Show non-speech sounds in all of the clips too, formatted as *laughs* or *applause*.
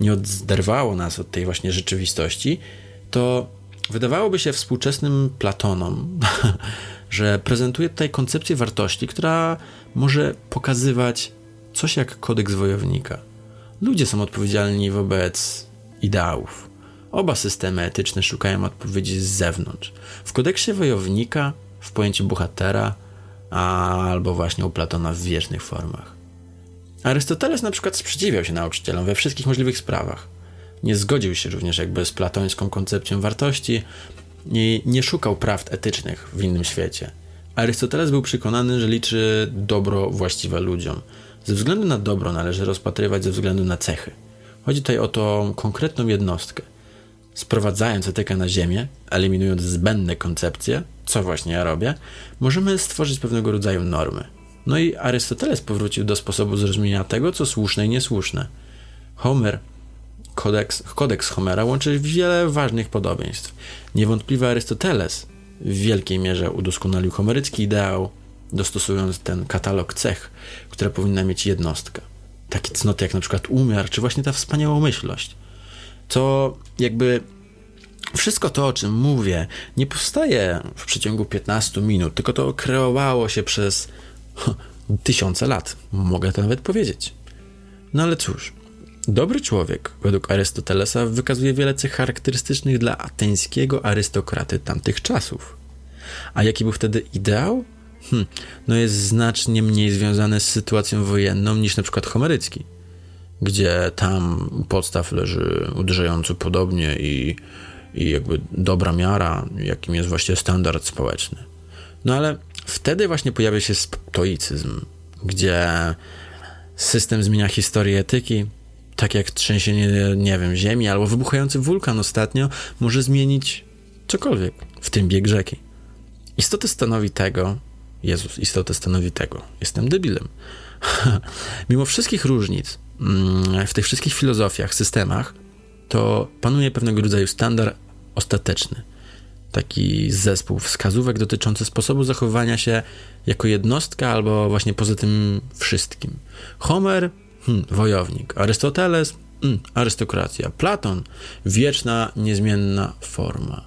nie oderwało nas od tej właśnie rzeczywistości, to wydawałoby się współczesnym Platonom, *laughs* że prezentuje tutaj koncepcję wartości, która może pokazywać coś jak kodeks wojownika. Ludzie są odpowiedzialni wobec ideałów. Oba systemy etyczne szukają odpowiedzi z zewnątrz. W kodeksie wojownika, w pojęciu bohatera, albo właśnie u Platona w wiecznych formach. Arystoteles na przykład sprzeciwiał się nauczycielom we wszystkich możliwych sprawach. Nie zgodził się również jakby z platońską koncepcją wartości i nie szukał prawd etycznych w innym świecie. Arystoteles był przekonany, że liczy dobro właściwe ludziom. Ze względu na dobro należy rozpatrywać ze względu na cechy. Chodzi tutaj o tą konkretną jednostkę. Sprowadzając etykę na ziemię, eliminując zbędne koncepcje, co właśnie ja robię, możemy stworzyć pewnego rodzaju normy. No i Arystoteles powrócił do sposobu zrozumienia tego, co słuszne i niesłuszne. Homer, kodeks, kodeks Homera łączy wiele ważnych podobieństw. Niewątpliwie Arystoteles w wielkiej mierze udoskonalił homerycki ideał, dostosując ten katalog cech, które powinna mieć jednostka. Takie cnoty jak na przykład umiar, czy właśnie ta wspaniałomyślność. To jakby wszystko to, o czym mówię, nie powstaje w przeciągu 15 minut, tylko to kreowało się przez *laughs* tysiące lat. Mogę to nawet powiedzieć. No ale cóż, dobry człowiek, według Arystotelesa, wykazuje wiele cech charakterystycznych dla ateńskiego arystokraty tamtych czasów. A jaki był wtedy ideał? Hm, no jest znacznie mniej związany z sytuacją wojenną niż na przykład homerycki, gdzie tam u podstaw leży uderzająco podobnie i, i jakby dobra miara, jakim jest właśnie standard społeczny. No ale wtedy właśnie pojawia się stoicyzm, gdzie system zmienia historię etyki, tak jak trzęsienie, nie wiem, ziemi albo wybuchający wulkan ostatnio może zmienić cokolwiek, w tym bieg rzeki. Istotę stanowi tego, Jezus, istotę stanowi tego, jestem debilem. *laughs* Mimo wszystkich różnic mm, w tych wszystkich filozofiach, systemach, to panuje pewnego rodzaju standard ostateczny – taki zespół wskazówek dotyczący sposobu zachowania się jako jednostka albo właśnie poza tym wszystkim. Homer, hmm, wojownik, Arystoteles, hmm, arystokracja, Platon, wieczna, niezmienna forma.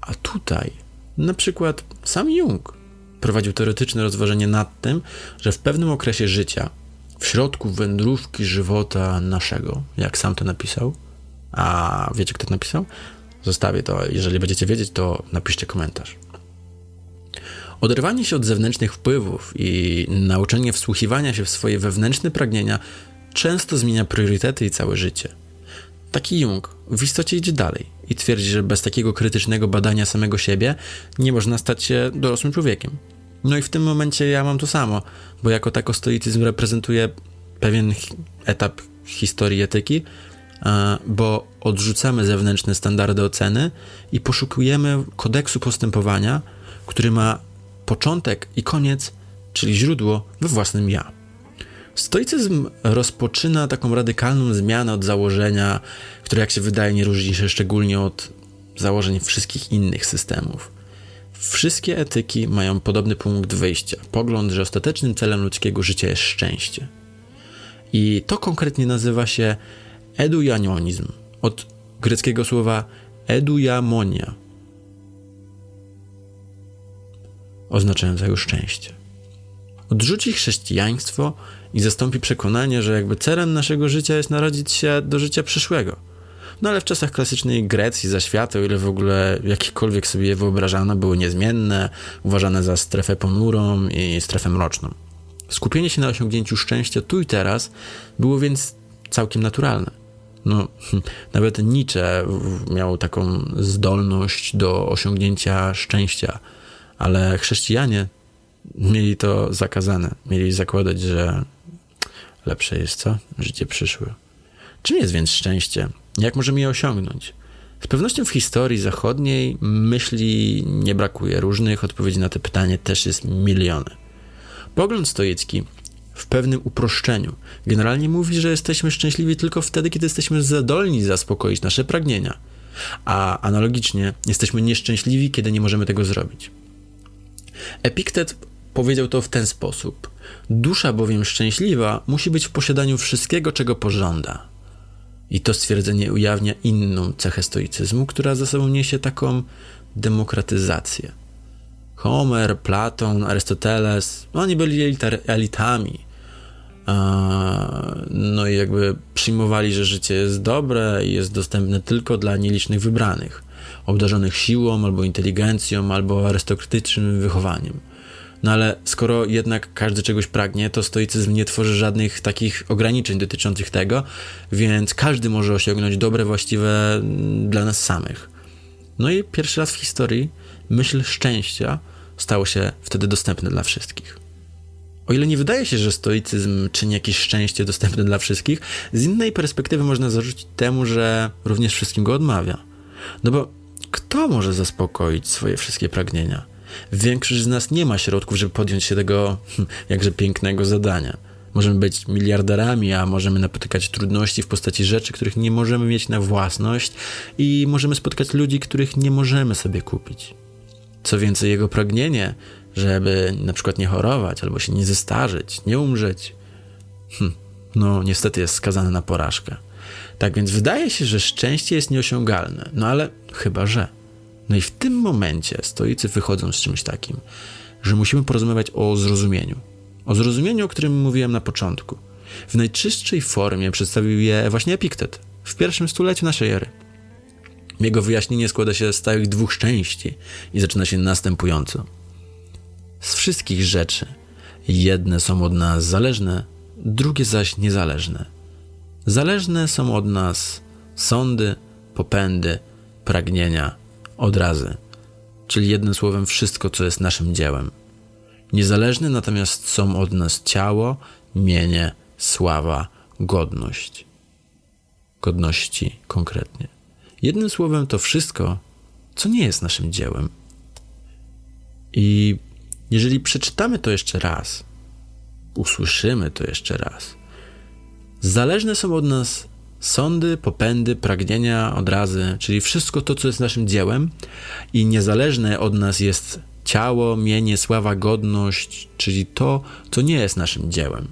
A tutaj na przykład sam Jung prowadził teoretyczne rozważenie nad tym, że w pewnym okresie życia, w środku wędrówki żywota naszego, jak sam to napisał, a wiecie kto to napisał? Zostawię to. Jeżeli będziecie wiedzieć, to napiszcie komentarz. Oderwanie się od zewnętrznych wpływów i nauczenie wsłuchiwania się w swoje wewnętrzne pragnienia często zmienia priorytety i całe życie. Taki Jung w istocie idzie dalej i twierdzi, że bez takiego krytycznego badania samego siebie nie można stać się dorosłym człowiekiem. No i w tym momencie ja mam to samo, bo jako tako stoicyzm reprezentuje pewien etap historii etyki, bo odrzucamy zewnętrzne standardy oceny i poszukujemy kodeksu postępowania, który ma początek i koniec, czyli źródło we własnym ja. Stoicyzm rozpoczyna taką radykalną zmianę od założenia, które, jak się wydaje, nie różni się szczególnie od założeń wszystkich innych systemów. Wszystkie etyki mają podobny punkt wyjścia pogląd, że ostatecznym celem ludzkiego życia jest szczęście. I to konkretnie nazywa się edujanionizm od greckiego słowa edujamonia, oznaczającego szczęście. Odrzuci chrześcijaństwo i zastąpi przekonanie, że jakby celem naszego życia jest narodzić się do życia przyszłego. No ale w czasach klasycznej Grecji za świata, o ile w ogóle jakiekolwiek sobie je wyobrażano, były niezmienne, uważane za strefę ponurą i strefę mroczną. Skupienie się na osiągnięciu szczęścia tu i teraz było więc całkiem naturalne. No, *laughs* nawet Nietzsche miał taką zdolność do osiągnięcia szczęścia, ale chrześcijanie mieli to zakazane. Mieli zakładać, że lepsze jest co? Życie przyszłe. Czym jest więc szczęście? Jak możemy je osiągnąć? Z pewnością w historii zachodniej myśli nie brakuje. Różnych odpowiedzi na te pytanie też jest miliony. Pogląd stoicki w pewnym uproszczeniu. Generalnie mówi, że jesteśmy szczęśliwi tylko wtedy, kiedy jesteśmy zadolni zaspokoić nasze pragnienia. A analogicznie jesteśmy nieszczęśliwi, kiedy nie możemy tego zrobić. Epiktet powiedział to w ten sposób: Dusza bowiem szczęśliwa musi być w posiadaniu wszystkiego, czego pożąda. I to stwierdzenie ujawnia inną cechę stoicyzmu, która za sobą niesie taką demokratyzację. Homer, Platon, Arystoteles, oni byli elitami. No i jakby przyjmowali, że życie jest dobre i jest dostępne tylko dla nielicznych wybranych, obdarzonych siłą albo inteligencją, albo arystokratycznym wychowaniem. No ale skoro jednak każdy czegoś pragnie, to stoicyzm nie tworzy żadnych takich ograniczeń dotyczących tego, więc każdy może osiągnąć dobre, właściwe dla nas samych. No i pierwszy raz w historii myśl szczęścia stało się wtedy dostępne dla wszystkich. O ile nie wydaje się, że stoicyzm czyni jakieś szczęście dostępne dla wszystkich, z innej perspektywy można zarzucić temu, że również wszystkim go odmawia. No bo kto może zaspokoić swoje wszystkie pragnienia? Większość z nas nie ma środków, żeby podjąć się tego hm, jakże pięknego zadania. Możemy być miliarderami, a możemy napotykać trudności w postaci rzeczy, których nie możemy mieć na własność i możemy spotkać ludzi, których nie możemy sobie kupić. Co więcej, jego pragnienie, żeby na przykład nie chorować albo się nie zestarzyć, nie umrzeć, hm, no niestety jest skazane na porażkę. Tak więc wydaje się, że szczęście jest nieosiągalne, no ale chyba że. No i w tym momencie stoicy wychodzą z czymś takim, że musimy porozmawiać o zrozumieniu. O zrozumieniu, o którym mówiłem na początku. W najczystszej formie przedstawił je właśnie Epiktet w pierwszym stuleciu naszej ery. Jego wyjaśnienie składa się z całych dwóch części i zaczyna się następująco. Z wszystkich rzeczy jedne są od nas zależne, drugie zaś niezależne. Zależne są od nas sądy, popędy, pragnienia, odrazy, czyli jednym słowem wszystko, co jest naszym dziełem. Niezależne natomiast są od nas ciało, mienie, sława, godność. Godności konkretnie. Jednym słowem to wszystko, co nie jest naszym dziełem. I jeżeli przeczytamy to jeszcze raz, usłyszymy to jeszcze raz, zależne są od nas Sądy, popędy, pragnienia, odrazy, czyli wszystko to, co jest naszym dziełem i niezależne od nas jest ciało, mienie, sława, godność, czyli to, co nie jest naszym dziełem.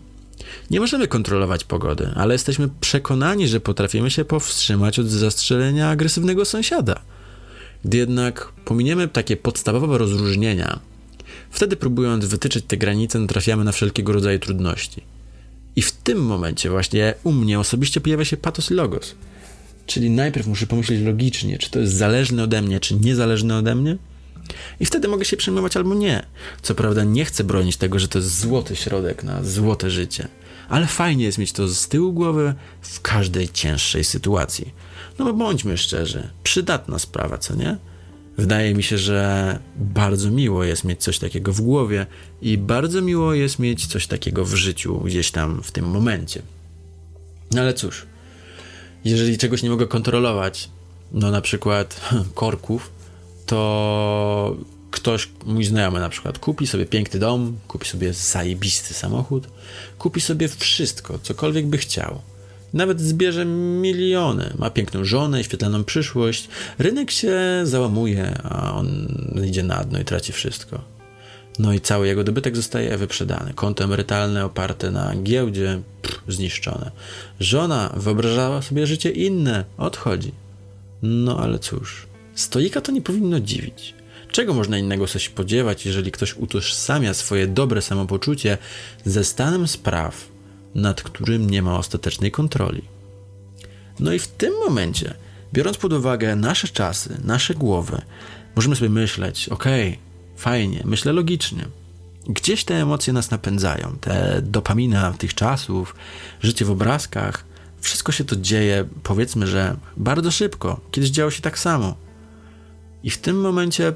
Nie możemy kontrolować pogody, ale jesteśmy przekonani, że potrafimy się powstrzymać od zastrzelenia agresywnego sąsiada. Gdy jednak pominiemy takie podstawowe rozróżnienia, wtedy próbując wytyczyć te granice, trafiamy na wszelkiego rodzaju trudności. I w tym momencie właśnie u mnie osobiście pojawia się patos logos. Czyli najpierw muszę pomyśleć logicznie, czy to jest zależne ode mnie, czy niezależne ode mnie. I wtedy mogę się przejmować albo nie. Co prawda nie chcę bronić tego, że to jest złoty środek na złote życie. Ale fajnie jest mieć to z tyłu głowy w każdej cięższej sytuacji. No bo bądźmy szczerzy, przydatna sprawa, co nie? Wydaje mi się, że bardzo miło jest mieć coś takiego w głowie i bardzo miło jest mieć coś takiego w życiu, gdzieś tam w tym momencie. No ale cóż, jeżeli czegoś nie mogę kontrolować, no na przykład *laughs* korków, to ktoś, mój znajomy na przykład, kupi sobie piękny dom, kupi sobie zajebisty samochód, kupi sobie wszystko, cokolwiek by chciał nawet zbierze miliony, ma piękną żonę, świetlaną przyszłość. Rynek się załamuje, a on idzie na dno i traci wszystko. No i cały jego dobytek zostaje wyprzedany. Konto emerytalne oparte na giełdzie pff, zniszczone. Żona wyobrażała sobie życie inne, odchodzi. No ale cóż, stoika to nie powinno dziwić. Czego można innego się spodziewać, jeżeli ktoś utożsamia swoje dobre samopoczucie ze stanem spraw, nad którym nie ma ostatecznej kontroli. No i w tym momencie, biorąc pod uwagę nasze czasy, nasze głowy, możemy sobie myśleć: okej, fajnie, myślę logicznie. Gdzieś te emocje nas napędzają, te dopamina tych czasów, życie w obrazkach, wszystko się to dzieje, powiedzmy, że bardzo szybko. Kiedyś działo się tak samo. I w tym momencie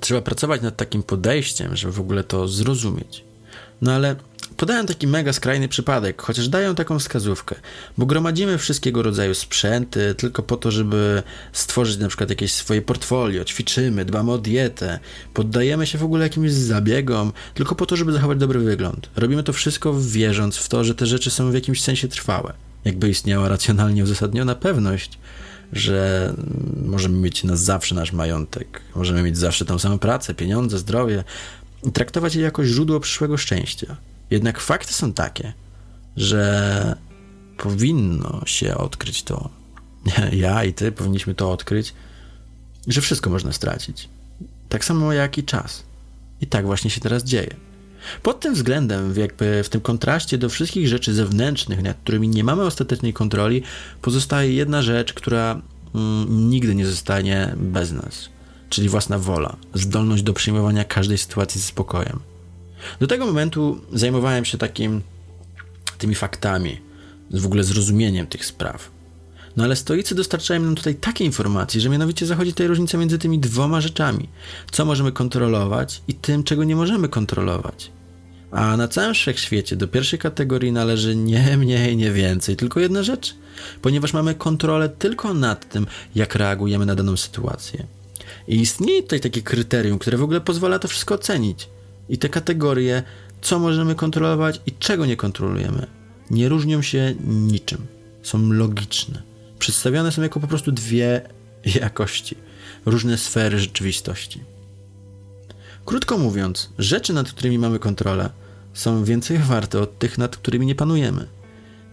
trzeba pracować nad takim podejściem, żeby w ogóle to zrozumieć. No ale Podają taki mega skrajny przypadek, chociaż dają taką wskazówkę, bo gromadzimy wszystkiego rodzaju sprzęty tylko po to, żeby stworzyć na przykład jakieś swoje portfolio, ćwiczymy, dbamy o dietę, poddajemy się w ogóle jakimś zabiegom tylko po to, żeby zachować dobry wygląd. Robimy to wszystko wierząc w to, że te rzeczy są w jakimś sensie trwałe. Jakby istniała racjonalnie uzasadniona pewność, że możemy mieć na zawsze nasz majątek, możemy mieć zawsze tą samą pracę, pieniądze, zdrowie traktować je jako źródło przyszłego szczęścia. Jednak fakty są takie, że powinno się odkryć to. *laughs* Ja i ty powinniśmy to odkryć, że wszystko można stracić. Tak samo jak i czas. I tak właśnie się teraz dzieje. Pod tym względem, jakby w tym kontraście do wszystkich rzeczy zewnętrznych, nad którymi nie mamy ostatecznej kontroli, pozostaje jedna rzecz, która mm, nigdy nie zostanie bez nas, czyli własna wola, zdolność do przyjmowania każdej sytuacji ze spokojem. Do tego momentu zajmowałem się takim tymi faktami, w ogóle zrozumieniem tych spraw. No ale stoicy dostarczają nam tutaj takie informacje, że mianowicie zachodzi tutaj różnica między tymi dwoma rzeczami. Co możemy kontrolować i tym, czego nie możemy kontrolować. A na całym wszechświecie do pierwszej kategorii należy nie mniej, nie więcej, tylko jedna rzecz, ponieważ mamy kontrolę tylko nad tym, jak reagujemy na daną sytuację. I istnieje tutaj takie kryterium, które w ogóle pozwala to wszystko ocenić. I te kategorie, co możemy kontrolować i czego nie kontrolujemy, nie różnią się niczym. Są logiczne. Przedstawione są jako po prostu dwie *laughs* jakości, różne sfery rzeczywistości. Krótko mówiąc, rzeczy, nad którymi mamy kontrolę, są więcej *laughs* warte od tych, nad którymi nie panujemy.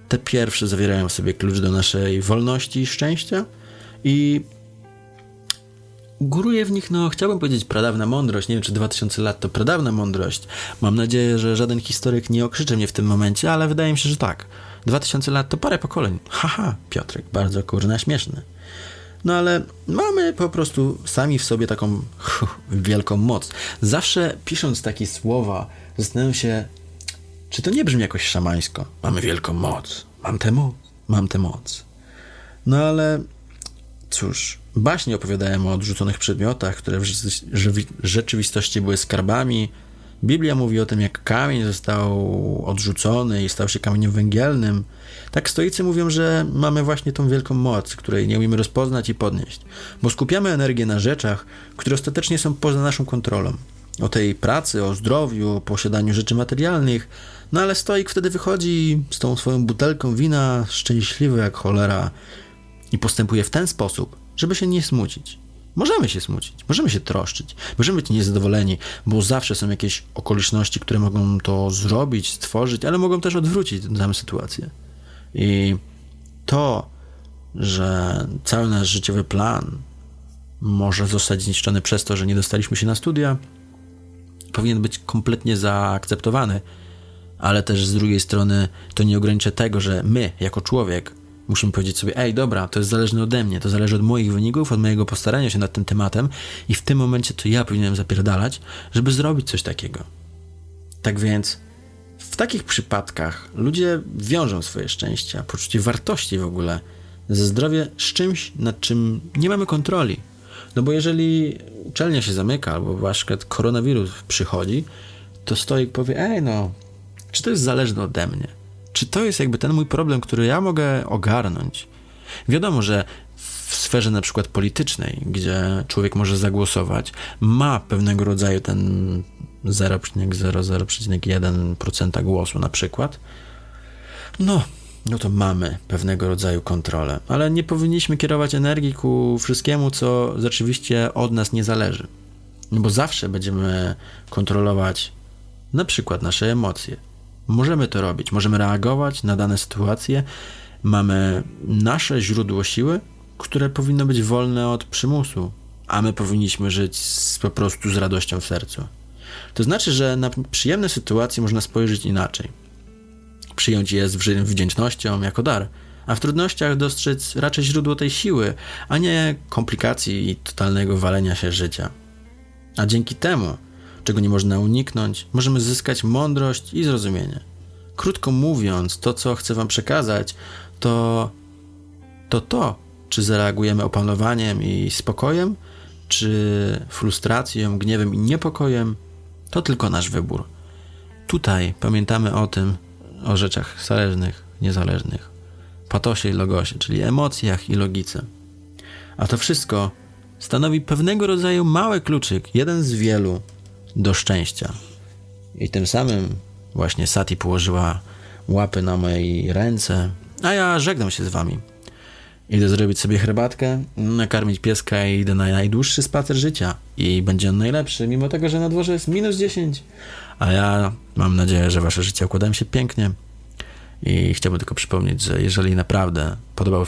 Te pierwsze zawierają w sobie klucz do naszej wolności i szczęścia i góruje w nich, no chciałbym powiedzieć pradawna mądrość, nie wiem czy 2000 lat to pradawna mądrość. Mam nadzieję, że żaden historyk nie okrzyczy mnie w tym momencie, ale wydaje mi się, że tak. 2000 lat to parę pokoleń. Haha, Piotrek, bardzo kurna śmieszny. No ale mamy po prostu sami w sobie taką wielką moc. Zawsze pisząc takie słowa, zastanawiam się, czy to nie brzmi jakoś szamańsko. Mamy wielką moc. Mam tę moc. Mam tę moc. No ale cóż, baśnie opowiadałem o odrzuconych przedmiotach, które w rzeczywistości były skarbami, Biblia mówi o tym, jak kamień został odrzucony i stał się kamieniem węgielnym. Tak stoicy mówią, że mamy właśnie tą wielką moc, której nie umiemy rozpoznać i podnieść, bo skupiamy energię na rzeczach, które ostatecznie są poza naszą kontrolą. O tej pracy, o zdrowiu, o posiadaniu rzeczy materialnych, no ale stoik wtedy wychodzi z tą swoją butelką wina szczęśliwy jak cholera i postępuje w ten sposób, żeby się nie smucić. Możemy się smucić, możemy się troszczyć, możemy być niezadowoleni, bo zawsze są jakieś okoliczności, które mogą to zrobić, stworzyć, ale mogą też odwrócić tę sytuację. I to, że cały nasz życiowy plan może zostać zniszczony przez to, że nie dostaliśmy się na studia, powinien być kompletnie zaakceptowany, ale też z drugiej strony to nie ogranicza tego, że my, jako człowiek, Musimy powiedzieć sobie, ej, dobra, to jest zależne ode mnie, to zależy od moich wyników, od mojego postarania się nad tym tematem i w tym momencie to ja powinienem zapierdalać, żeby zrobić coś takiego. Tak więc w takich przypadkach ludzie wiążą swoje szczęścia, poczucie wartości w ogóle ze zdrowie z czymś, nad czym nie mamy kontroli. No bo jeżeli uczelnia się zamyka, albo właśnie koronawirus przychodzi, to stoik powie, ej no, czy to jest zależne ode mnie? Czy to jest jakby ten mój problem, który ja mogę ogarnąć? Wiadomo, że w sferze na przykład politycznej, gdzie człowiek może zagłosować, ma pewnego rodzaju ten 0,00,1% głosu na przykład, no, no to mamy pewnego rodzaju kontrolę, ale nie powinniśmy kierować energii ku wszystkiemu, co rzeczywiście od nas nie zależy. No bo zawsze będziemy kontrolować na przykład nasze emocje, Możemy to robić, możemy reagować na dane sytuacje. Mamy nasze źródło siły, które powinno być wolne od przymusu, a my powinniśmy żyć z, po prostu z radością w sercu. To znaczy, że na przyjemne sytuacje można spojrzeć inaczej. Przyjąć je z wdzięcznością jako dar, a w trudnościach dostrzec raczej źródło tej siły, a nie komplikacji i totalnego walenia się życia. A dzięki temu czego nie można uniknąć, możemy zyskać mądrość i zrozumienie. Krótko mówiąc, to co chcę Wam przekazać, to to, to czy zareagujemy opanowaniem i spokojem, czy frustracją, gniewem i niepokojem, to tylko nasz wybór. Tutaj pamiętamy o tym, o rzeczach zależnych, niezależnych, patosie i logosie, czyli emocjach i logice. A to wszystko stanowi pewnego rodzaju mały kluczyk, jeden z wielu, do szczęścia. I tym samym właśnie Sati położyła łapy na mojej ręce, a ja żegnam się z wami. Idę zrobić sobie herbatkę, nakarmić pieska i idę na najdłuższy spacer życia. I będzie on najlepszy, mimo tego, że na dworze jest minus 10. A ja mam nadzieję, że wasze życie układają się pięknie I chciałbym tylko przypomnieć, że jeżeli naprawdę podobał